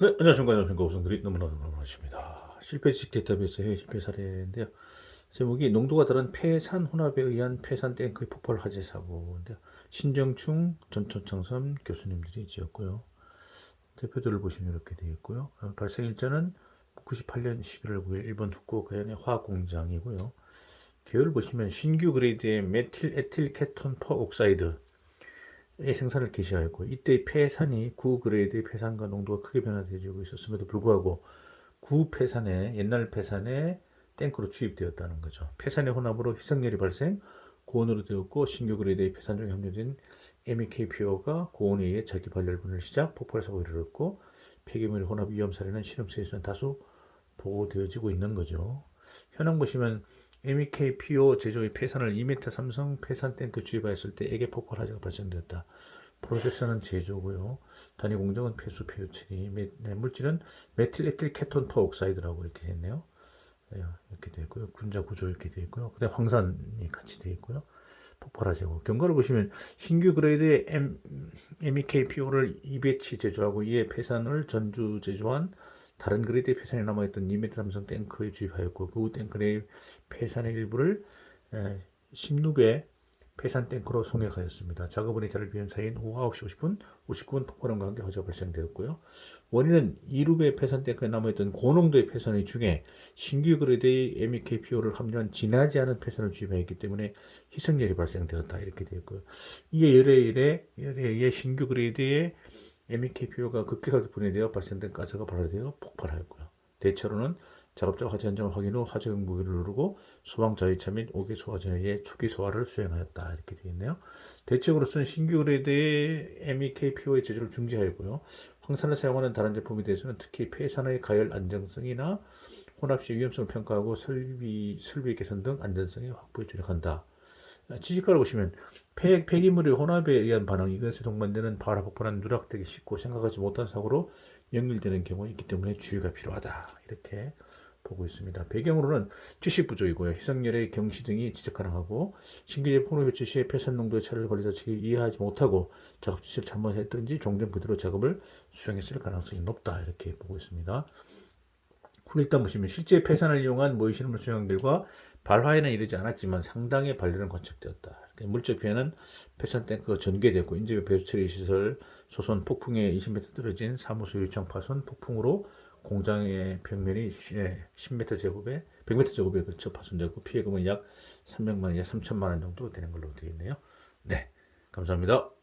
네, 안녕하십니까. 안녕하십니까. 우승들이 너무너무 반갑습니다. 실패 지식 데이터베이스 해외 실패 사례인데요. 제목이 농도가 다른 폐산 혼합에 의한 폐산 탱크의 폭발 화재 사고인데요. 신정충, 전천창선 교수님들이 지었고요. 대표들을 보시면 이렇게 되어 있고요. 어, 발생 일자는 98년 11월 9일 일본 후쿠오카현의 화학 공장이고요. 계열 보시면 신규 그레이드의 메틸 에틸 케톤 퍼 옥사이드 의 생산을 개시하였고 이때 폐산이 구그레이드의 폐산과 농도가 크게 변화되어지고 있었음에도 불구하고 구폐산에 옛날 폐산에 탱크로 주입되었다는 거죠. 폐산의 혼합으로 희석열이 발생, 고온으로 되었고 신규 그레이드의 폐산 중에 함유된 MEKPO가 고온에 의해 자기 발열분을 시작 폭발 사고를 이뤘고 폐기물 혼합 위험 사례는 실험소에서는 다수 보고되어지고 있는 거죠. 현황 보시면 MEKPO 제조의 폐산을 2m 삼성 폐산 탱크 주입하였을 때 액의 폭발 화재가 발생되었다. 프로세서는 제조고요. 단위 공정은 폐수 폐유 처리. 매- 네, 물질은 메틸 에틸 케톤 퍼옥사이드라고 이렇게 있네요. 네, 이렇게 되어 있고요. 군자 구조 이렇게 되어 있고요. 그다음 황산이 같이 되어 있고요. 폭발화재고 경과를 보시면 신규 그레이드의 MEKPO를 2배치 제조하고 이에 폐산을 전주 제조한 다른 그레이드의 폐산에 남아있던 2m 삼성 탱크에 주입하였고 그 탱크의 폐산의 일부를 16배 폐산 탱크로 송역하였습니다. 작업원이 자를 비운 사이인 오후 9시 50분, 59분 폭발함과 함께 화재가 발생되었고요. 원인은 2루배 폐산 탱크에 남아있던 고농도의 폐산의 중에 신규 그레이드의 MEKPO를 함유한 진하지 않은 폐산을 주입하였기 때문에 희석열이 발생되었다 이렇게 되었고요. 이에 열에 의해 신규 그레이드의 MEKPO가 급격하게 분해되어 발생된 가스가 발화되어 폭발하였고요. 대체로는 작업자가 화재 현장을 확인 후 화재 응보기를 누르고 소방 자위차 및 5개 소화전에 초기 소화를 수행하였다 이렇게 되어 있네요. 대책으로서는 신규 그레이드의 MEKPO의 제조를 중지하였고요. 황산을 사용하는 다른 제품에 대해서는 특히 폐산의 가열 안정성이나 혼합 시 위험성을 평가하고 설비 설비 개선 등 안전성의 확보에 주력한다. 지식가를 보시면 폐, 폐기물의 혼합에 의한 반응 이것에 동반되는 발화 폭발은 누락되기 쉽고 생각하지 못한 사고로 연결되는 경우가 있기 때문에 주의가 필요하다 이렇게 보고 있습니다. 배경으로는 지식 부족이고요. 희석열의 경시 등이 지적 가능하고 신규 제품을 회출 시에 폐산 농도의 차를 관리자 측이 이해하지 못하고 작업 지시를 잘못했든지 종종 그대로 작업을 수행했을 가능성이 높다 이렇게 보고 있습니다. 후일단 보시면 실제 폐산을 이용한 모의 실험을 수행한 결과 발화에는 이르지 않았지만 상당의 발열은 관측되었다. 물적 피해는 폐산 탱크가 전개되고 인접의 배수 처리 시설 소선 폭풍에 20m 떨어진 사무소 유청 파손 폭풍으로 공장의 벽면이 10m 제곱에 100m 제곱에 걸쳐 파손되고 피해금은 약 300만 원, 약 3천만 원 정도 되는 걸로 되어 있네요. 네, 감사합니다.